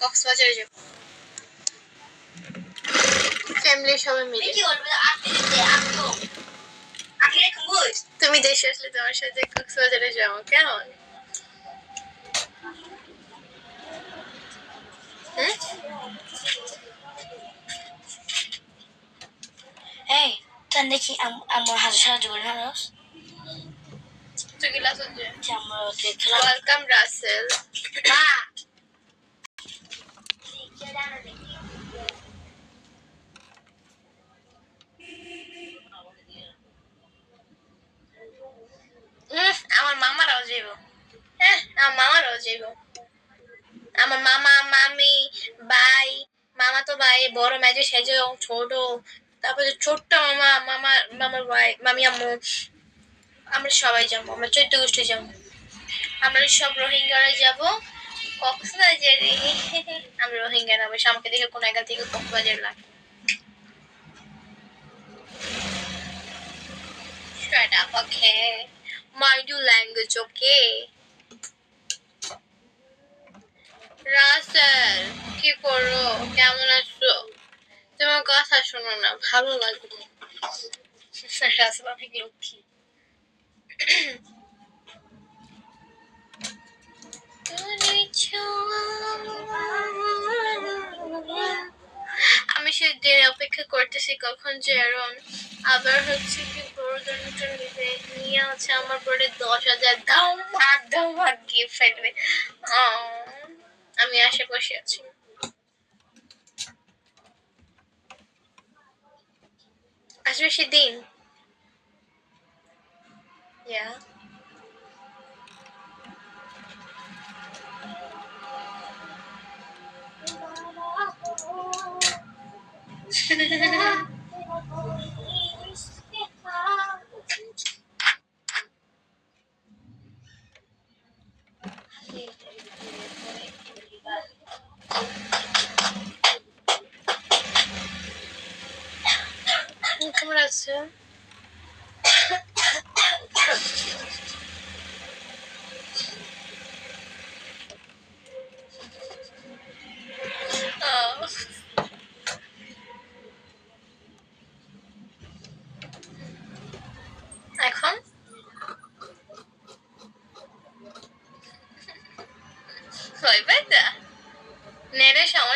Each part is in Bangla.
কক্সবাজারে যাব। ফ্যামিলি সবাই মিলে। কি বলব রেখে তুমি দেশে আসলে তোমার সাথে কক্সবাজারে যাব কেমন? তার দেখি আমার হাজার সাহায্য করে না রস তুই ওয়েলকাম রাসেল। মা উম, আমার মামারাও যাইব হ্যাঁ আমার মামারাও যাইব আমার মামা মামি ভাই মামা তো ভাই বড় মেজে সেজে ছোট তারপরে ছোট্ট মামা মামা মামার ভাই মামি আম্মু আমরা সবাই যাব আমরা চৈত্য গোষ্ঠী যাব আমরা সব রোহিঙ্গারা যাব কক্সবাজারে আমি রোহিঙ্গা না বেশ আমাকে দেখে কোন একা থেকে কক্সবাজার লাগে Shut up, okay? Mind your language, okay? Rasel কি করো? কেমন আছো? তোমার কথা শোনো না ভালো লাগবে। রাসেল অনেক লক্ষ্মী। আমি সেই দিন অপেক্ষা করতেছি কখন জেরন আবার হচ্ছে কি প্রয়োজনটা নিতে নিয়ে আছে আমার পরে দশ হাজার ধামাক ধামাক গিফট ফেলবে আমি আশা বসে আছি আসবে সেদিন Yeah. কেমন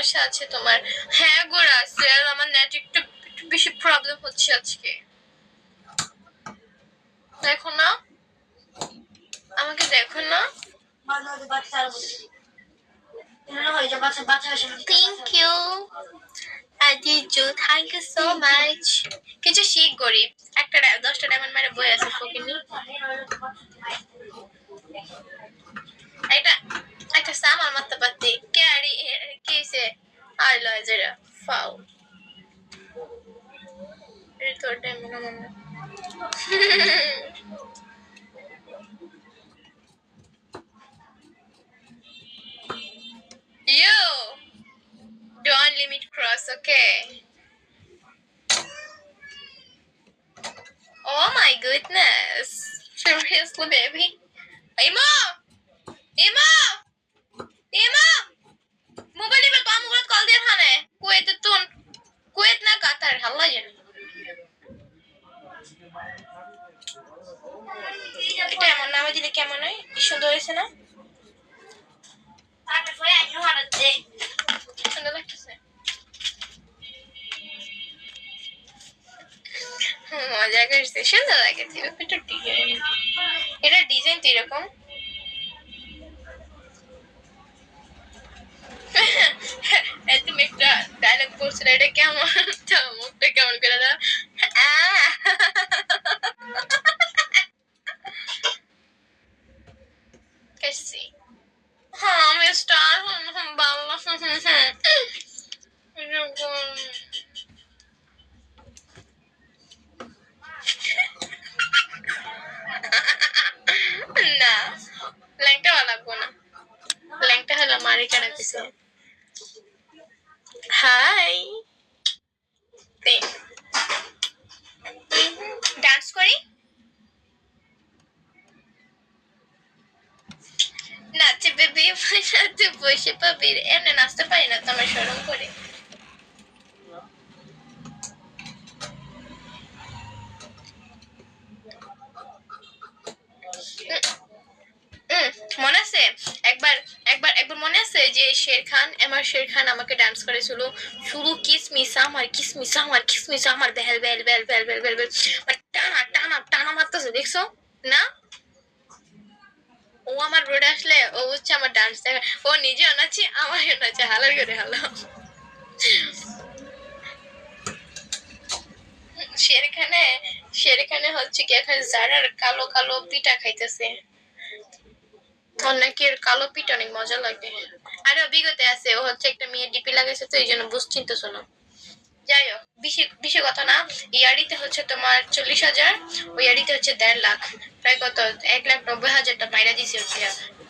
সমস্যা আছে তোমার। হ্যাঁ গো রাসেল, আমার নেট একটু একটু বেশি প্রবলেম হচ্ছে আজকে। দেখো না। আমাকে দেখো না। থ্যাংক ইউ আদিজু থ্যাংক ইউ সো মাচ কিছু শিখ গরিব। একটা দশটা ডায়মন্ড মারে বই আছে ফকিনি একটা একটা সামান মারতে পারতি কে আরি কি সে highlighter foul. Third time, no, no, no. you don't limit cross, okay? Oh my goodness. Seriously, baby. সুন্দর হয়েছে না? সুন্দর লাগতেছে। মজা করছে। সুন্দর এটা ডিজাইন তো এরকম। তুমি একটা ডায়লগ বলছিলে এটা কেমন? মুখটা কেমন করে দাও। esqueci. Ah, está bala. Jogou. না ল্যাংটা লাগবো না ল্যাংটা হলো আমার এখানে পিছিয়ে হাই বসে পাবি এমনি নাচতে পারি না তো আমার সরম করে মনে আছে একবার একবার একবার মনে আছে যে শের খান আমার শের খান আমাকে ডান্স করেছিল শুধু কিসমিসা আমার কিসমিসা আমার কিসমিসা আমার বেল বেল বেল বেল বেল মানে টানা টানা টানা মারতেছে দেখছ না আমার রোডে আসলে ও হচ্ছে আমার ডান্স দেখে ও নিজেও নাচে, আমারও নাচে। হালার করে হালো সেরখানে সেরখানে হচ্ছে কি এখন জারার কালো কালো পিঠা খাইতেছে এর কালো পিঠা অনেক মজা লাগে। আরে অভিজ্ঞতা আছে, ও হচ্ছে একটা মেয়ে ডিপি লাগাইছে তো, এই জন্য বুঝ চিন্তা শোনো যাই হোক, বেশি বেশি কথা না। ইয়ারিতে হচ্ছে তোমার চল্লিশ হাজার, ওই ইয়ারিতে হচ্ছে দেড় লাখ। প্রায় কত? এক লাখ নব্বই হাজারটা মাইরা দিছি হচ্ছে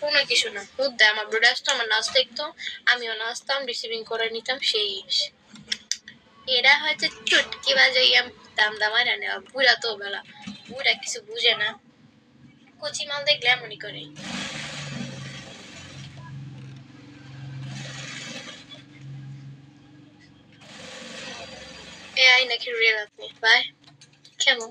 কোনো কিছু না। খুব দেয়। আমার ব্রোড আসতো, আমার নাচ দেখতো। আমিও নাচতাম রিসিভিং করে নিতাম, সেই এরা হয়তো চুটকি বাজাইয়া দাম দামায় না নেওয়া বুড়া তো বেলা। বুড়া কিছু বুঝে না। কচি মাল দেখলে এমনই করে। এআই নাকি রিয়েল আপনি বাই কেমন?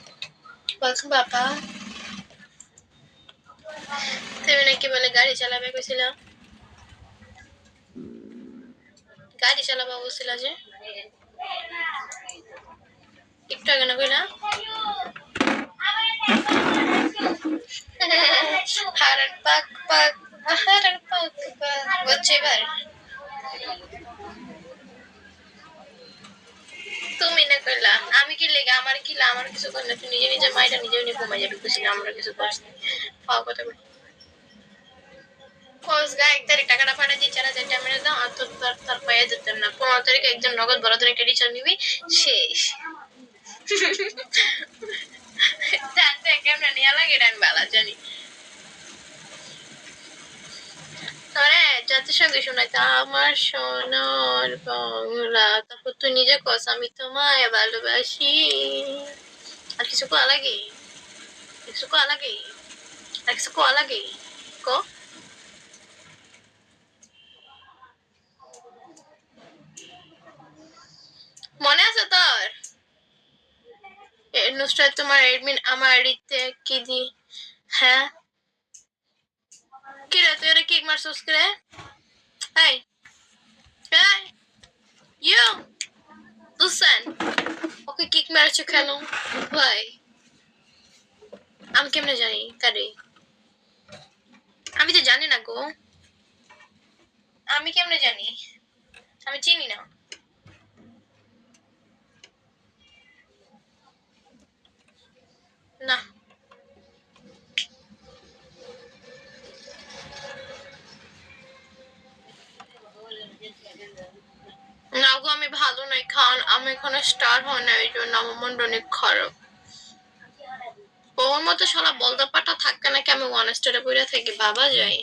বলছো, বাবা? তুমি নাকি বলে গাড়ি চালাবে কইছিলাম গাড়ি চালাবা বলছিল যে? একটু আগে না কইলা? হারান পাক পাক, হারান পাক পাক। বুঝছে এবার। তুমি না কইলা, আমি কি লেগে, আমার কি আমার কিছু কর না তুই নিজে নিজে মাইটা নিজে নিজে ঘুমাই যাবি খুশি আমরা কিছু করছি না। পাও কথা বলি। এক তারিখ টাকাটা পাঠিয়ে দিয়ে চার হাজার টাকা না। পনেরো তারিখ একজন নগদ বড় একটা রিচার্জ নিবি, শেষ। জানতে কেমন নিয়ে লাগে বালা, জানি। আরে জাতিসংঘে শোনাইতে আমার সোনার বাংলা। তারপর তুই নিজে কস, আমি তোমায় ভালোবাসি। আর কিছু কোয়া লাগে কিছু কোয়া লাগে আর কিছু কোয়া লাগে ক? মনে আছে তোর? নুসরাত, তোমার এডমিন আমার আইডিতে কি দি হ্যাঁ? কি রে তুই ওরা কিক মারছিস কি রে এই এই ইউ লুসেন ওকে কিক মেরেছো কেন ভাই আমি কেমনে জানি কারে আমি তো জানি না গো আমি কেমনে জানি আমি চিনি না না নাই খান আমি এখানে স্টার হয় না এই জন্য আমার মনটা অনেক খারাপ। ওর মতো শালা বলদা পাটা থাকে নাকি আমি ওয়ান স্টারে বইরা থাকি বাবা যাই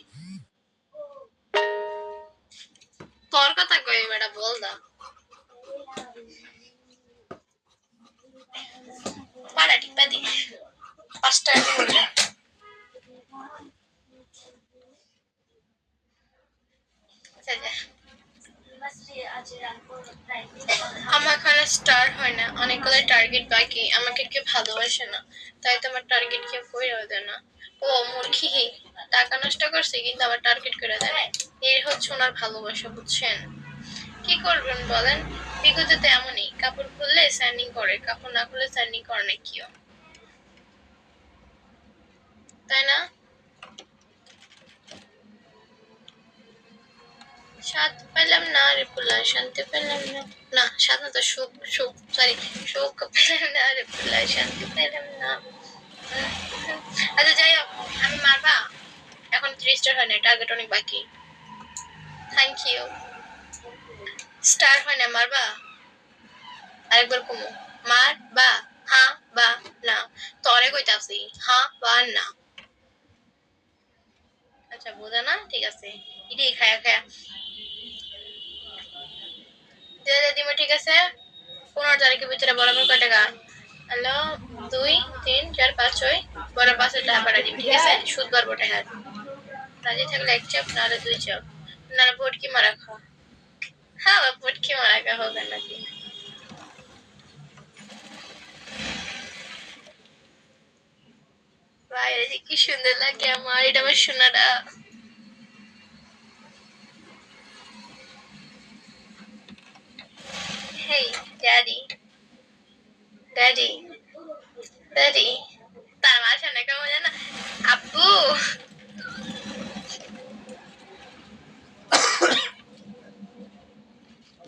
তোর কথা কই, বেটা বলদা পাড়া টিপা দি। পাঁচটা আচ্ছা আমার এখানে স্টার হয় না। অনেকগুলো টার্গেট বাকি। আমাকে কেউ ভালোবাসে না। তাই তো আমার টার্গেট কেউ কইরাও দেয় না। ও মূর্খি। টাকা নষ্ট করছে, কিন্তু আবার টার্গেট করে দেয়। না এই হচ্ছে ওনার ভালোবাসা, বুঝছেন? কি করবেন বলেন? বিগত তো এমনই। কাপড় খুললে স্যান্ডিং করে, কাপড় না খুললে স্যান্ডিং করে না কেউ। তাই না? স্বাদ পেলাম না রে পোলা শান্তি পেলাম না। না স্বাদ না তো সুখ সুখ সরি সুখ পেলাম না রে পোলা শান্তি পেলাম না। আচ্ছা যাই হোক, আমি মারবা? এখন ত্রিশটার হয় না টার্গেট অনেক বাকি। থ্যাংক ইউ স্টার হয় না মারবা? আরেকবার কমো। মার বা হ্যাঁ বা, না। তরে কইতাছি হ্যাঁ বা, না। আচ্ছা বোঝা না? ঠিক আছে। এটাই খায়া খায়া। দে দে দিমা ঠিক আছে? পনেরো তারিখের ভিতরে বরাবর কয় টাকা? হ্যালো দুই তিন চার পাঁচ ছয়। বড় পাঁচের টাকা পাঠা দিবি ঠিক আছে? সুদ পারব টাকা রাজি থাকলে এক চাপ নাহলে দুই চাপ। নাহলে ভটকি মারা খা হ্যাঁ ভটকি মারা খা হোক আর নাকি বাইরে কি সুন্দর লাগে আমার এটা আমার সোনাটা। Hey, Daddy. Daddy. Daddy. তার মার সামনে কেমন জানা আব্বু